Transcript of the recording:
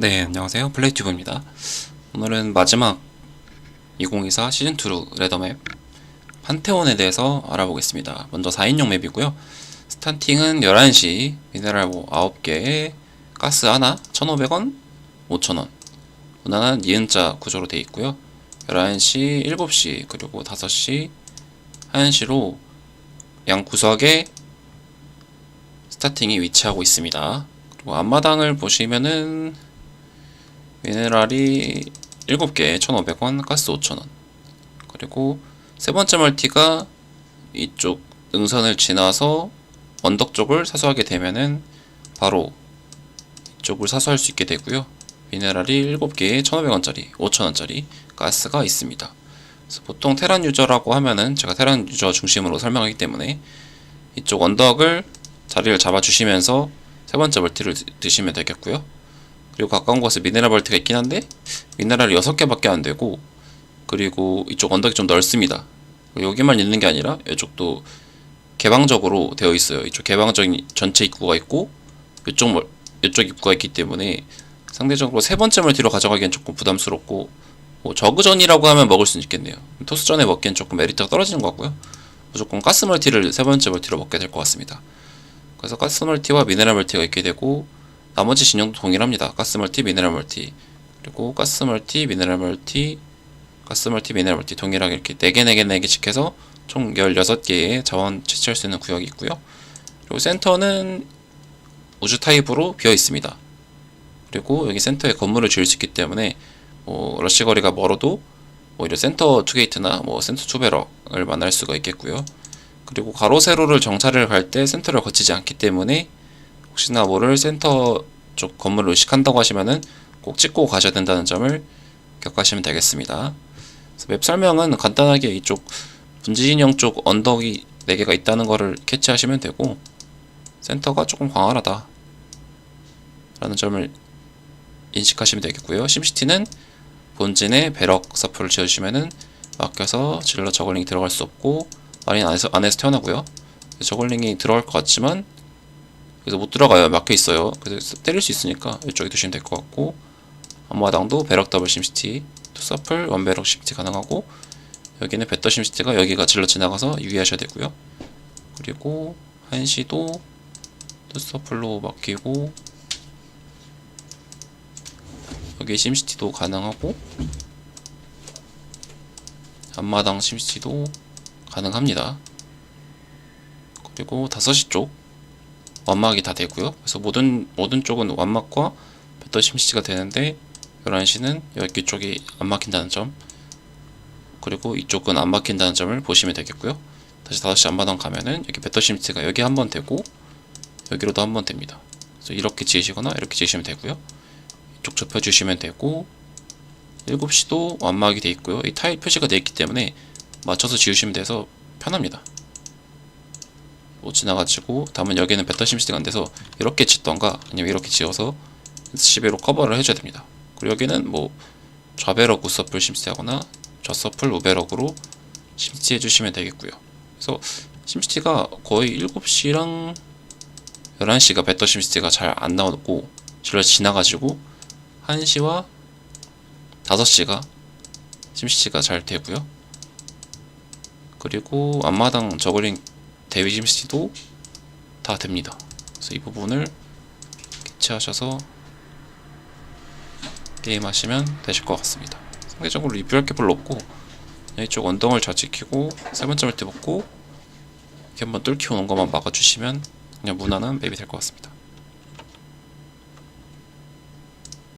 네, 안녕하세요. 플레이튜브입니다. 오늘은 마지막 2024 시즌2 레더맵 판테온에 대해서 알아보겠습니다. 먼저 4인용 맵이고요. 스타팅은 11시, 미네랄 뭐 9개, 가스 하나, 1,500원, 5,000원. 무난한 니은자 구조로 되어 있고요. 11시, 7시, 그리고 5시, 1시로 양 구석에 스타팅이 위치하고 있습니다. 그리고 앞마당을 보시면은 미네랄이 7개 1,500원, 가스 5,000원. 그리고 세 번째 멀티가 이쪽 능선을 지나서 언덕 쪽을 사수하게 되면은 바로 이쪽을 사수할 수 있게 되고요. 미네랄이 7개에 1,500원짜리, 5,000원짜리 가스가 있습니다. 그래서 보통 테란 유저라고 하면은 제가 테란 유저 중심으로 설명하기 때문에 이쪽 언덕을 자리를 잡아주시면서 세 번째 멀티를 드- 드시면 되겠고요. 그리고 가까운 곳에 미네랄 멀티가 있긴 한데 미네랄이 6개밖에 안 되고 그리고 이쪽 언덕이 좀 넓습니다. 여기만 있는 게 아니라 이쪽도 개방적으로 되어 있어요. 이쪽 개방적인 전체 입구가 있고 이쪽 멀, 이쪽 입구가 있기 때문에 상대적으로 세 번째 멀티로 가져가기엔 조금 부담스럽고 뭐 저그전이라고 하면 먹을 수는 있겠네요. 토스전에 먹기엔 조금 메리트가 떨어지는 것 같고요. 무조건 가스 멀티를 세 번째 멀티로 먹게 될 것 같습니다. 그래서 가스 멀티와 미네랄 멀티가 있게 되고 나머지 진영도 동일합니다. 가스 멀티, 미네랄 멀티 그리고 가스 멀티, 미네랄 멀티, 가스 멀티, 미네랄 멀티 동일하게 이렇게 4개, 4개, 4개씩 해서 총 16개의 자원 채취할 수 있는 구역이 있고요. 그리고 센터는 우주 타입으로 비어 있습니다. 그리고 여기 센터에 건물을 지을 수 있기 때문에 뭐 러시 거리가 멀어도 오히려 센터 투게이트나 뭐 센터 투베럭을 만날 수가 있겠고요. 그리고 가로 세로를 정찰을 갈 때 센터를 거치지 않기 때문에 혹시나 모를 센터 쪽 건물을 의식한다고 하시면은 꼭 찍고 가셔야 된다는 점을 기억하시면 되겠습니다. 맵 설명은 간단하게 이쪽 분지진영 쪽 언덕이 4개가 있다는 거를 캐치하시면 되고 센터가 조금 광활하다 라는 점을 인식하시면 되겠고요. 심시티는 본진에 배럭 서플을 지어주시면은 막혀서 질러 저글링이 들어갈 수 없고 마린 안에서, 안에서 태어나고요. 저글링이 들어갈 것 같지만 그래서 못 들어가요. 막혀 있어요. 그래서 때릴 수 있으니까 이쪽에 두시면 될 것 같고 앞마당도 배럭 더블 심시티 투 서플 원 배럭 심시티 가능하고 여기는 배터 심시티가 여기가 질러 지나가서 유의하셔야 되고요. 그리고 한시도 투 서플로 막히고 여기 심시티도 가능하고 앞마당 심시티도 가능합니다. 그리고 5시 쪽 완막이 다 되고요. 그래서 모든 모든 쪽은 완막과 배터 심시티가 되는데 11시는 여기 쪽이 안 막힌다는 점 그리고 이쪽은 안 막힌다는 점을 보시면 되겠고요. 다시 5시 앞마당 가면은 여기 배터 심시티가 여기 한 번 되고 여기로도 한 번 됩니다. 그래서 이렇게 지으시거나 이렇게 지으시면 되고요. 이쪽 좁혀주시면 되고 7시도 완막이 돼 있고요. 이 타일 표시가 되어 있기 때문에 맞춰서 지으시면 돼서 편합니다. 못 지나가지고 다음은 여기는 배터 심시티가 안 돼서 이렇게 짓던가 아니면 이렇게 지어서 SCB로 커버를 해줘야 됩니다. 그리고 여기는 뭐 좌배럭 우서플 심시티 하거나 좌서플 우배럭으로 심시티 해주시면 되겠고요. 그래서 심시티가 거의 7시랑 11시가 배터 심시티가 잘 안 나오고 질러 지나가지고 1시와 5시가 심시티가 잘 되고요. 그리고 앞마당 저글링 대위 심시티도 다 됩니다. 그래서 이 부분을 캐치하셔서 게임하시면 되실 것 같습니다. 상대적으로 리뷰할 게 별로 없고 이쪽 언덕을 잘 지키고 세 번째 멀티 먹고 이렇게 한번 뚫기 오는 것만 막아주시면 그냥 무난한 맵이 될 것 같습니다.